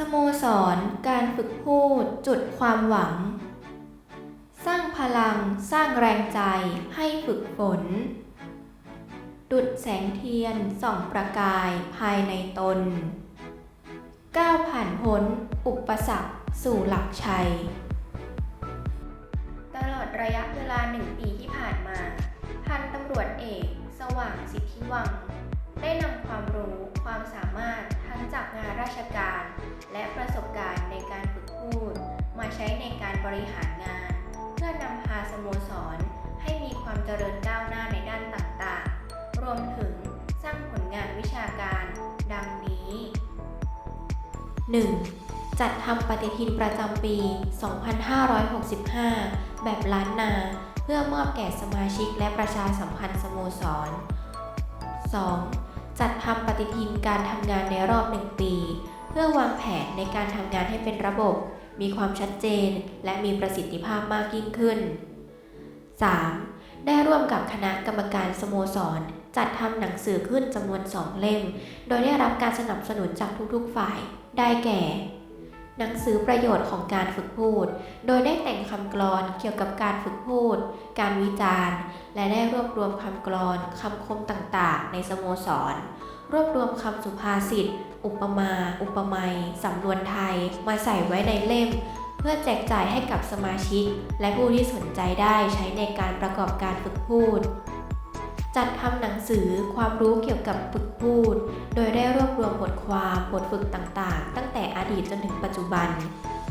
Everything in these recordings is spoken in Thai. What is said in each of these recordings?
สโมสร การฝึกพูด จุดความหวัง สร้างพลัง สร้างแรงใจ ให้ฝึกฝน ดุดแสงเทียน ส่องประกายภายในตน ก้าวผ่านพ้น อุปสรรค สู่หลักชัย ตลอดระยะเวลาหนึ่งปีที่ผ่านมา พันตำรวจเอก สว่างสิทธิวัง ได้นำความรู้ ความสามารถ ทั้งจากงานราชการ และประสบการณ์ในการฝึกพูด มาใช้ในการบริหารงาน เพื่อนำพาสโมสร ให้มีความเจริญก้าวหน้าในด้านต่างๆ รวมถึงสร้างผลงานวิชาการ ดังนี้ 1. จัดทำปฏิทินประจำปี 2565 แบบล้านนาเพื่อมอบแก่สมาชิกและประชาสัมพันธ์สโมสร 2. จัดทำปฏิทินการทำงานในรอบหนึ่งปี เพื่อวางแผนในการทำงานให้เป็นระบบ มีความชัดเจน และมีประสิทธิภาพมากยิ่งขึ้น 3. ได้ร่วมกับคณะกรรมการสโมสร จัดทำหนังสือขึ้นจำนวน2เล่ม โดยได้รับการสนับสนุนจากทุกๆฝ่าย ได้แก่ หนังสือประโยชน์ของการฝึกพูด โดยได้แต่งคำกลอนเกี่ยวกับการฝึกพูด การวิจารณ์ และได้รวบรวมคำกลอนคำคมต่างๆ ในสโมสร รวบรวมคำสุภาษิต อุปมา อุปไมยสำนวนไทย มาใส่ไว้ในเล่ม เพื่อแจกจ่ายให้กับสมาชิก และผู้ที่สนใจได้ใช้ในการประกอบการฝึกพูด จัดทำหนังสือความรู้เกี่ยวกับฝึกพูด โดยได้รวบรวมบทความบทฝึกต่างๆ ตั้งแต่อดีตจนถึงปัจจุบัน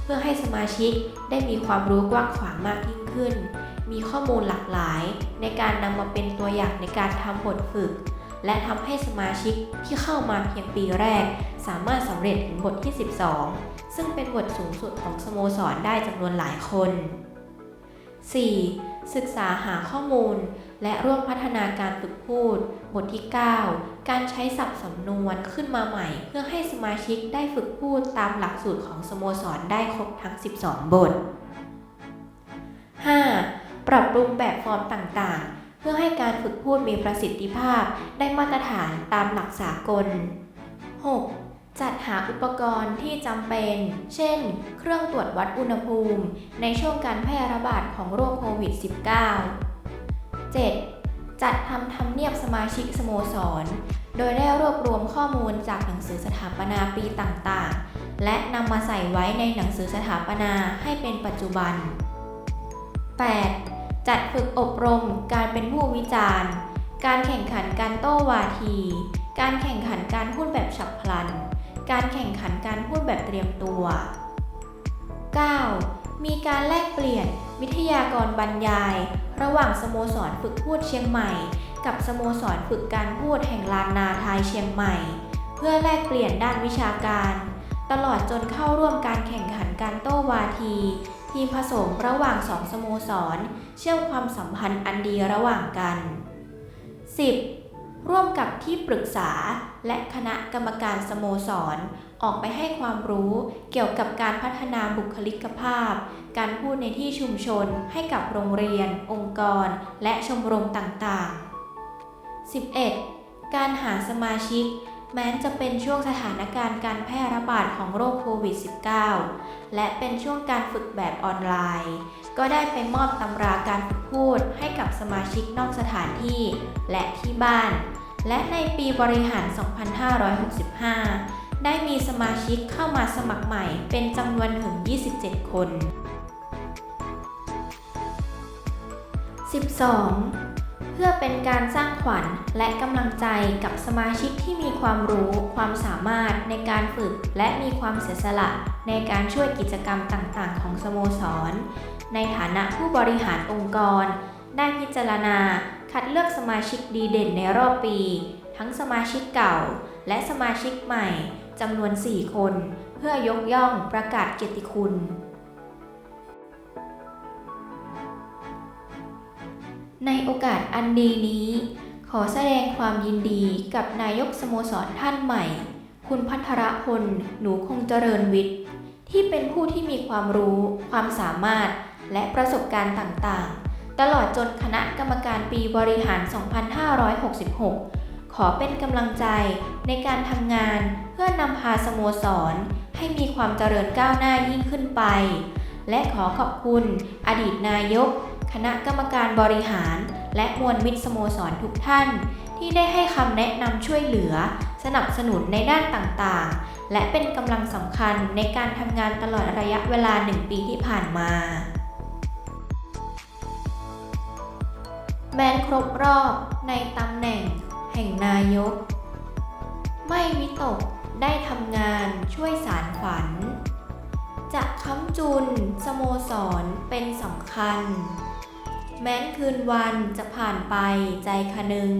เพื่อให้สมาชิกได้มีความรู้กว้างขวางมากยิ่งขึ้น มีข้อมูลหลากหลาย ในการนำมาเป็นตัวอย่างในการทำบทฝึก และทำให้สมาชิกที่เข้ามาเพียงปีแรก สามารถสำเร็จถึงบทที่ 12 ซึ่งเป็นบทสูงสุดของสโมสรได้จำนวนหลายคน 4. ศึกษาหาข้อมูล และร่วมพัฒนาการฝึกพูด บทที่ 9 การใช้ศัพท์สำนวนขึ้นมาใหม่ เพื่อให้สมาชิกได้ฝึกพูดตามหลักสูตรของสโมสรได้ครบทั้ง 12 บท 5. ปรับปรุงแบบฟอร์มต่างๆ เพื่อให้การฝึกพูดมีประสิทธิภาพได้มาตรฐานตามหลักสากล 6. จัดหาอุปกรณ์ที่จำเป็น เช่น เครื่องตรวจวัดอุณหภูมิ ในช่วงการแพร่ระบาดของโรคโควิด -19 7. จัดทำทำเนียบสมาชิกสโมสร โดยได้รวบรวมข้อมูลจากหนังสือสถาปนาปีต่างๆ และนำมาใส่ไว้ในหนังสือสถาปนาให้เป็นปัจจุบัน 8. จัดฝึกอบรมการเป็นผู้วิจารณ์ การแข่งขันการโต้วาที การแข่งขันการพูดแบบฉับพลัน การแข่งขันการพูดแบบเตรียมตัว 9. มีการแลกเปลี่ยน วิทยากรบรรยาย ระหว่างสโมสรฝึกพูดเชียงใหม่ กับสโมสรฝึกการพูดแห่งลานนาไทยเชียงใหม่ เพื่อแลกเปลี่ยนด้านวิชาการ ตลอดจนเข้าร่วมการแข่งขันการโต้วาที ทีมผสมระหว่างสองสโมสร เชื่อมความสัมพันธ์อันดีระหว่างกัน 10. ร่วมกับที่ปรึกษาและคณะกรรมการสโมสร ออกไปให้ความรู้เกี่ยวกับการพัฒนาบุคลิกภาพ การพูดในที่ชุมชนให้กับโรงเรียน องค์กร และชมรมต่างๆ 11. การหาสมาชิก แม้จะเป็นช่วงสถานการณ์การแพร่ระบาดของโรคโควิด -19 และเป็นช่วงการฝึกแบบออนไลน์ ก็ได้ไปมอบตำราการฝึกพูดให้กับสมาชิกนอกสถานที่ และที่บ้าน และในปีบริหาร 2565 ได้มีสมาชิกเข้ามาสมัครใหม่เป็นจำนวนถึง 27 คน 12. เพื่อเป็นการสร้างขวัญและกำลังใจกับสมาชิกที่มีความรู้ความสามารถในการฝึก และมีความเสียสละในการช่วยกิจกรรมต่างๆ ของสโมสร ในฐานะผู้บริหารองค์กร ได้พิจารณา คัดเลือกสมาชิกดีเด่นในรอบปี ทั้งสมาชิกเก่า และสมาชิกใหม่จำนวน 4 คน เพื่อยกย่องประกาศเกียรติคุณ ในโอกาสอันดีนี้ ขอแสดงความยินดีกับนายกสโมสรท่านใหม่ คุณพัทรพล หนูคงเจริญวิทย์ ที่เป็นผู้ที่มีความรู้ ความสามารถ และประสบการณ์ต่างๆ ตลอดจนคณะกรรมการปีบริหาร 2566ขขอเป็นกำลังใจในการทำงานเพื่อนำพาสโมสร ให้มีความเจริญก้าวหน้ายิ่งขึ้นไป และขอขอบคุณอดีตนายก คณะกรรมการบริหาร และมวลมิตรสโมสรทุกท่าน ที่ได้ให้คำแนะนำช่วยเหลือ สนับสนุนในด้านต่างๆ และเป็นกำลังสำคัญในการทำงานตลอดระยะเวลาหนึ่งปีที่ผ่านมา แม้นครบรอบในตำแหน่ง แห่งนายก ไม่วิตกได้ทำงานช่วยสารฝัน จะค้ำจุนสโมสรเป็นสำคัญ แม้นคืนวันจะผ่านไปใจคะนึง